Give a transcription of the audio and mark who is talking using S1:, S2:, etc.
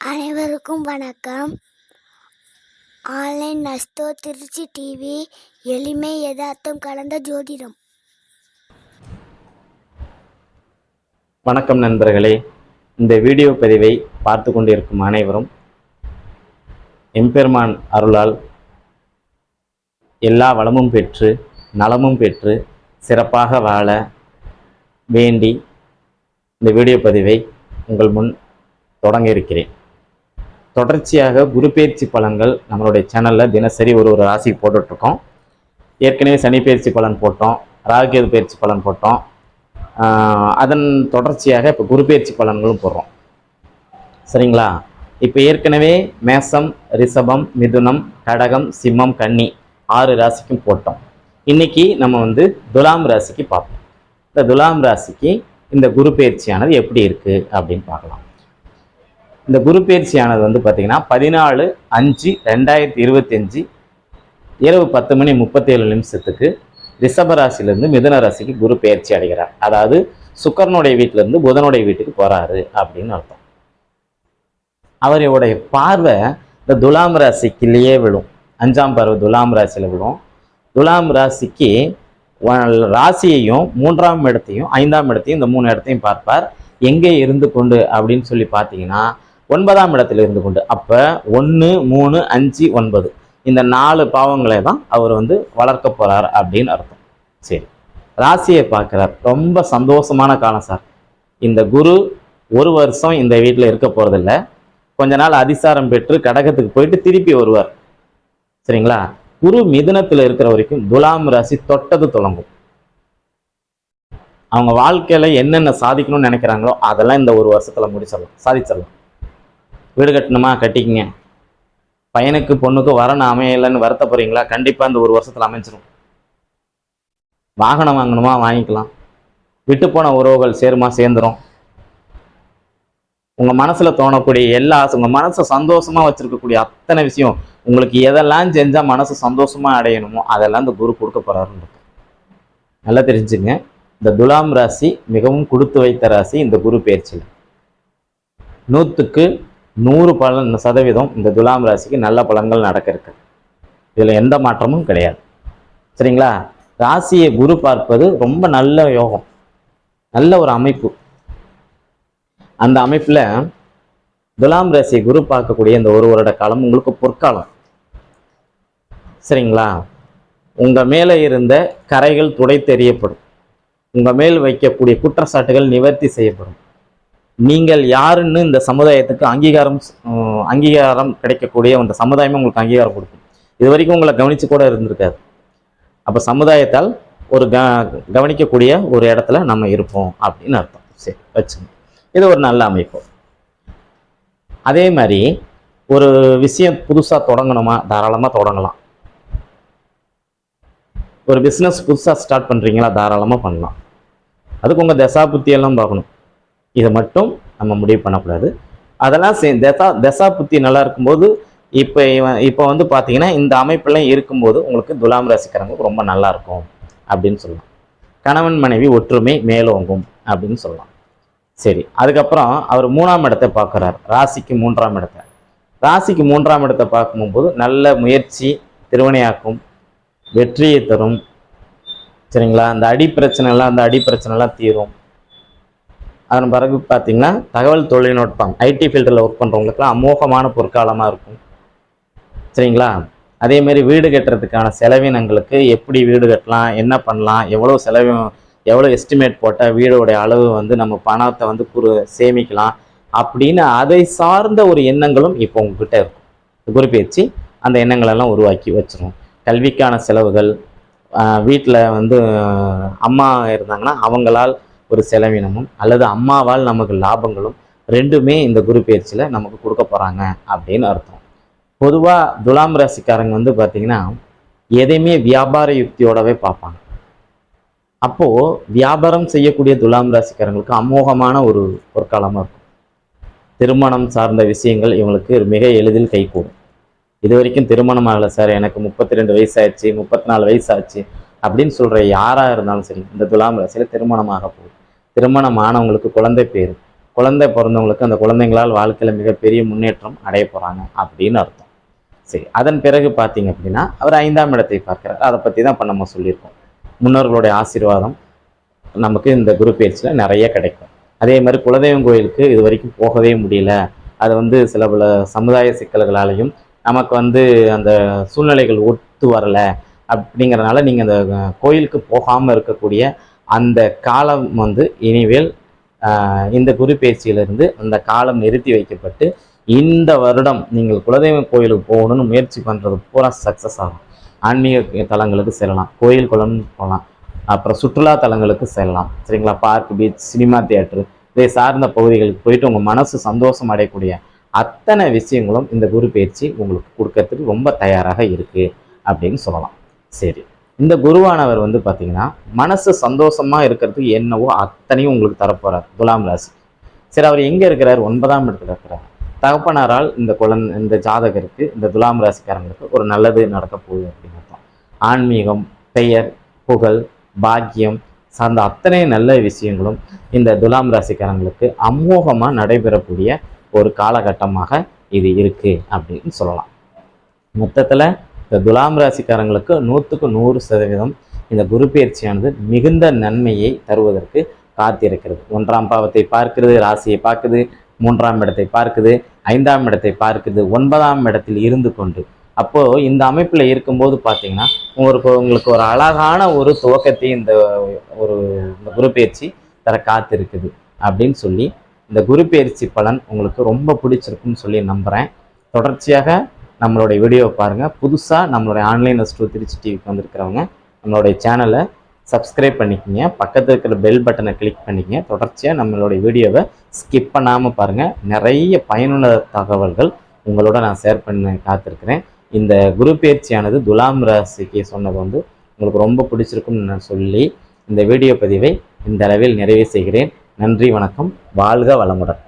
S1: அனைவருக்கும் வணக்கம். Online நஸ்தோ Trichy TV எளிமை யதார்த்தம் கலந்த ஜோதிடம்.
S2: வணக்கம் நண்பர்களே. இந்த வீடியோ பதிவை பார்த்து கொண்டிருக்கும் அனைவரும் எம்பெருமான் அருளால் எல்லா வளமும் பெற்று நலமும் பெற்று சிறப்பாக வாழ வேண்டி இந்த வீடியோ பதிவை உங்கள் முன் தொடங்க இருக்கிறேன். தொடர்ச்சியாக குரு பயிற்சி பலன்கள் நம்மளுடைய சேனலில் தினசரி ஒரு ஒரு ராசிக்கு போட்டுட்ருக்கோம். ஏற்கனவே சனி பயிற்சி பலன் போட்டோம் ராகுகேது பயிற்சி பலன் போட்டோம். அதன் தொடர்ச்சியாக இப்போ குரு பயிற்சி பலன்களும் போடுறோம். சரிங்களா? இப்போ ஏற்கனவே மேசம் ரிஷபம் மிதுனம் கடகம் சிம்மம் கன்னி ஆறு ராசிக்கும் போட்டோம். இன்னைக்கு நம்ம வந்து துலாம் ராசிக்கு பார்ப்போம். இந்த துலாம் ராசிக்கு இந்த குரு பயிற்சியானது எப்படி இருக்குது அப்படின்னு பார்க்கலாம். இந்த குரு பயிற்சியானது வந்து பார்த்தீங்கன்னா பதினாலு அஞ்சு ரெண்டாயிரத்தி இருபத்தஞ்சு இரவு பத்து மணி முப்பத்தேழு நிமிஷத்துக்கு ரிஷபராசிலேருந்து மிதன ராசிக்கு குரு பயிற்சி அடைகிறார். அதாவது சுக்கரனுடைய வீட்டிலேருந்து புதனுடைய வீட்டுக்கு போகிறாரு அப்படின்னு அர்த்தம். அவருடைய பார்வை இந்த துலாம் ராசிக்குள்ளேயே விழும். அஞ்சாம் பார்வை துலாம் ராசியில விழும். துலாம் ராசிக்கு ராசியையும் மூன்றாம் இடத்தையும் ஐந்தாம் இடத்தையும் இந்த மூணு இடத்தையும் பார்ப்பார். எங்கே இருந்து கொண்டு அப்படின்னு சொல்லி பார்த்தீங்கன்னா ஒன்பதாம் இடத்துல இருந்து கொண்டு அப்போ ஒன்று மூணு அஞ்சு ஒன்பது. இந்த நாலு பாவங்களை தான் அவர் வந்து வளர்க்க போகிறார் அப்படின்னு அர்த்தம். சரி. ராசியை பார்க்குறார். ரொம்ப சந்தோஷமான காலம் சார். இந்த குரு ஒரு வருஷம் இந்த வீட்டில் இருக்க போகிறதில்ல கொஞ்ச நாள் அதிசாரம் பெற்று கடகத்துக்கு போயிட்டு திருப்பி வருவார். சரிங்களா? குரு மிதனத்தில் இருக்கிற வரைக்கும் துலாம் ராசி தொட்டது தொடங்கும். அவங்க வாழ்க்கையில என்னென்ன சாதிக்கணும்னு நினைக்கிறாங்களோ அதெல்லாம் இந்த ஒரு வருஷத்துல முடிச்சிடலாம். சாதிச்சிடலாம். வீடு கட்டணுமா? கட்டிக்கங்க. பையனுக்கு பொண்ணுக்கு வரணும் அமையலைன்னு வருத்தப்படுறீங்களா? கண்டிப்பாக இந்த ஒரு வருஷத்தில் அமைஞ்சிரும். வாகனம் வாங்கணுமா? வாங்கிக்கலாம். விட்டு போன உறவுகள் சேருமா? சேர்ந்துரும். உங்கள் மனசில் தோணக்கூடிய எல்லா உங்கள் மனசை சந்தோஷமாக வச்சுருக்கக்கூடிய அத்தனை விஷயம் உங்களுக்கு எதெல்லாம் செஞ்சால் மனசு சந்தோஷமாக அடையணுமோ அதெல்லாம் இந்த குரு கொடுக்க போறாருன்னு நல்லா தெரிஞ்சுங்க. இந்த துலாம் ராசி மிகவும் கொடுத்து வைத்த ராசி இந்த குரு பயிற்சியில் நூற்றுக்கு நூறு பலன் சதவீதம் இந்த துலாம் ராசிக்கு நல்ல பலன்கள் நடக்க இருக்கு. இதில் எந்த மாற்றமும் கிடையாது. சரிங்களா? ராசியை குரு பார்ப்பது ரொம்ப நல்ல யோகம். நல்ல ஒரு அமைப்பு. அந்த அமைப்பில் துலாம் ராசியை குரு பார்க்கக்கூடிய இந்த ஒரு வருட காலம் உங்களுக்கு பொற்காலம். சரிங்களா? உங்கள் மேலே இருந்த கரைகள் துடை தெரியப்படும் உங்கள் மேல் வைக்கக்கூடிய குற்றச்சாட்டுகள் நிவர்த்தி செய்யப்படும். நீங்கள் யாருன்னு இந்த சமுதாயத்துக்கு அங்கீகாரம் அங்கீகாரம் கிடைக்கக்கூடிய அந்த சமுதாயமே உங்களுக்கு அங்கீகாரம் கொடுக்கும். இது வரைக்கும் உங்களை கவனித்து கூட இருந்திருக்காது. அப்போ சமுதாயத்தால் ஒரு க கவனிக்கக்கூடிய ஒரு இடத்துல நம்ம இருப்போம் அப்படின்னு அர்த்தம். சரி வச்சுங்க இது ஒரு நல்ல அமைப்பு. அதே மாதிரி ஒரு விஷயம் புதுசாக தொடங்கணுமா? தாராளமாக தொடங்கலாம். ஒரு பிஸ்னஸ் புதுசாக ஸ்டார்ட் பண்ணுறீங்களா தாராளமாக பண்ணலாம். அதுக்கு உங்கள் தசாபுத்தியெல்லாம் பார்க்கணும். இதை மட்டும் நம்ம முடிவு பண்ணக்கூடாது. அதெல்லாம் சே தசா தசா புத்தி நல்லா இருக்கும்போது இப்போ இவன் இப்போ வந்து பார்த்தீங்கன்னா இந்த அமைப்பெல்லாம் இருக்கும்போது உங்களுக்கு துலாம் ராசிக்காரங்களுக்கு ரொம்ப நல்லா இருக்கும் அப்படின்னு சொல்லலாம். கணவன் மனைவி ஒற்றுமை மேலோங்கும் அப்படின்னு சொல்லலாம். சரி அதுக்கப்புறம் அவர் மூணாம் இடத்தை பார்க்குறார். ராசிக்கு மூன்றாம் இடத்தை. ராசிக்கு மூன்றாம் இடத்தை பார்க்கும்போது நல்ல முயற்சி திருவினையாக்கும் வெற்றியை தரும். சரிங்களா? அந்த அடி பிரச்சனைலாம் அந்த அடி பிரச்சனைலாம் தீரும். அதன் பிறகு பார்த்திங்கன்னா தகவல் தொழில்நுட்பம் ஐடி ஃபீல்டில் ஒர்க் பண்ணுறவங்களுக்குலாம் அமோகமான பொற்காலமாக இருக்கும். சரிங்களா? அதேமாரி வீடு கட்டுறதுக்கான செலவினங்களுக்கு எப்படி வீடு கட்டலாம் என்ன பண்ணலாம் எவ்வளோ செலவு எவ்வளோ எஸ்டிமேட் போட்டால் வீடோடைய அளவு வந்து நம்ம பணத்தை வந்து குறு சேமிக்கலாம் அப்படின்னு அதை சார்ந்த ஒரு எண்ணங்களும் இப்போ உங்ககிட்ட இருக்கும். குறிப்பேச்சு அந்த எண்ணங்களெல்லாம் உருவாக்கி வச்சிரும் கல்விக்கான செலவுகள் வீட்டில் வந்து அம்மா இருந்தாங்கன்னா அவங்களால் ஒரு செலவினமும் அல்லது அம்மாவால் நமக்கு லாபங்களும் ரெண்டுமே இந்த குரு பயிற்சியில் நமக்கு கொடுக்க போகிறாங்க அப்படின்னு அர்த்தம். பொதுவாக துலாம் ராசிக்காரங்க வந்து பார்த்தீங்கன்னா எதையுமே வியாபார யுக்தியோடவே பார்ப்பாங்க. அப்போது வியாபாரம் செய்யக்கூடிய துலாம் ராசிக்காரங்களுக்கு அமோகமான ஒரு பொற்காலமாக இருக்கும். திருமணம் சார்ந்த விஷயங்கள் இவங்களுக்கு மிக எளிதில் கைகூடும். இது வரைக்கும் திருமணம் ஆகலை சார். எனக்கு முப்பத்தி ரெண்டு வயசாச்சு முப்பத்தி நாலு வயசாச்சு. அப்படின்னு சொல்கிற யாராக இருந்தாலும் சரி இந்த துலாம் ராசியில் திருமணமாக போகுது. திருமணம் ஆனவங்களுக்கு குழந்தை பேர். குழந்தை பிறந்தவங்களுக்கு அந்த குழந்தைங்களால் வாழ்க்கையில் மிகப்பெரிய முன்னேற்றம் அடைய போகிறாங்க அப்படின்னு அர்த்தம். சரி அதன் பிறகு பார்த்தீங்க அப்படின்னா அவர் ஐந்தாம் இடத்தை பார்க்கிறார். அதை பற்றி தான் இப்போ நம்ம சொல்லியிருக்கோம். முன்னோர்களுடைய ஆசீர்வாதம் நமக்கு இந்த குரு பயிற்சியில் நிறைய கிடைக்கும். அதே மாதிரி குலதெய்வம் கோயிலுக்கு இது வரைக்கும் போகவே முடியல. அது வந்து சில பல சமுதாய சிக்கல்களாலையும் நமக்கு வந்து அந்த சூழ்நிலைகள் ஒத்து வரல. அப்படிங்கிறனால நீங்கள் அந்த கோயிலுக்கு போகாமல் இருக்கக்கூடிய அந்த காலம் வந்து இனிமேல் இந்த குரு அந்த காலம் நிறுத்தி வைக்கப்பட்டு இந்த வருடம் நீங்கள் குலதெய்வம் கோயிலுக்கு போகணும்னு முயற்சி பண்ணுறது பூரா சக்ஸஸ் ஆகும். ஆன்மீக தலங்களுக்கு செல்லலாம் கோயில் குளம் போகலாம் அப்புறம் சுற்றுலா தலங்களுக்கு செல்லலாம் சரிங்களா? பார்க் பீச் சினிமா தியேட்டர் இதை சார்ந்த பகுதிகளுக்கு போயிட்டு உங்கள் மனசு சந்தோஷம் அடையக்கூடிய அத்தனை விஷயங்களும் இந்த குரு பயிற்சி உங்களுக்கு கொடுக்கறதுக்கு ரொம்ப தயாராக இருக்குது அப்படின்னு சொல்லலாம். சரி. இந்த குருவானவர் வந்து பார்த்தீங்கன்னா மனசு சந்தோஷமா இருக்கிறதுக்கு என்னவோ அத்தனையும் உங்களுக்கு தரப்போறார் துலாம் ராசி. சரி அவர் எங்கே இருக்கிறார்? ஒன்பதாம் இடத்துல இருக்கிறார். தகப்பனாரால் இந்த குழந்தை இந்த ஜாதகருக்கு இந்த துலாம் ராசிக்காரங்களுக்கு ஒரு நல்லது நடக்க போகுது அப்படின்னு அர்த்தம். ஆன்மீகம் பெயர் புகழ் பாக்கியம் சார்ந்த அத்தனை நல்ல விஷயங்களும் இந்த துலாம் ராசிக்காரங்களுக்கு அமோகமாக நடைபெறக்கூடிய ஒரு காலகட்டமாக இது இருக்கு அப்படின்னு சொல்லலாம். மொத்தத்தில் இந்த துலாம் ராசிக்காரங்களுக்கு நூற்றுக்கு நூறு சதவீதம் இந்த குரு பயிற்சியானது மிகுந்த நன்மையை தருவதற்கு காத்திருக்கிறது. ஒன்றாம் பாவத்தை பார்க்கிறது ராசியை பார்க்குது மூன்றாம் இடத்தை பார்க்குது ஐந்தாம் இடத்தை பார்க்குது ஒன்பதாம் இடத்தில் இருந்து கொண்டு. அப்போது இந்த அமைப்பில் இருக்கும்போது பார்த்தீங்கன்னா உங்களுக்கு உங்களுக்கு ஒரு அழகான ஒரு துவக்கத்தை இந்த ஒரு இந்த குரு பயிற்சி தர காத்திருக்குது அப்படின்னு சொல்லி இந்த குரு பயிற்சி பலன் உங்களுக்கு ரொம்ப பிடிச்சிருக்குன்னு சொல்லி நம்புகிறேன் தொடர்ச்சியாக நம்மளுடைய வீடியோவை பாருங்கள் புதுசாக நம்மளுடைய ஆன்லைன் ஸ்டோர் திருச்சி டிவிக்கு வந்திருக்கிறவங்க நம்மளுடைய சேனலை சப்ஸ்கிரைப் பண்ணிக்கங்க. பக்கத்தில் இருக்கிற பெல் பட்டனை கிளிக் பண்ணிக்கங்க. தொடர்ச்சியாக நம்மளுடைய வீடியோவை ஸ்கிப் பண்ணாமல் பாருங்கள் நிறைய பயனுள்ள தகவல்கள் உங்களோட நான் ஷேர் பண்ண காத்திருக்கிறேன். இந்த குரு பயிற்சியானது துலாம் ராசிக்கு சொன்னது வந்து உங்களுக்கு ரொம்ப பிடிச்சிருக்கும்னு நான் சொல்லி இந்த வீடியோ பதிவை இந்த அளவில் நிறைவு செய்கிறேன். நன்றி வணக்கம். வாழ்க வளமுடன்.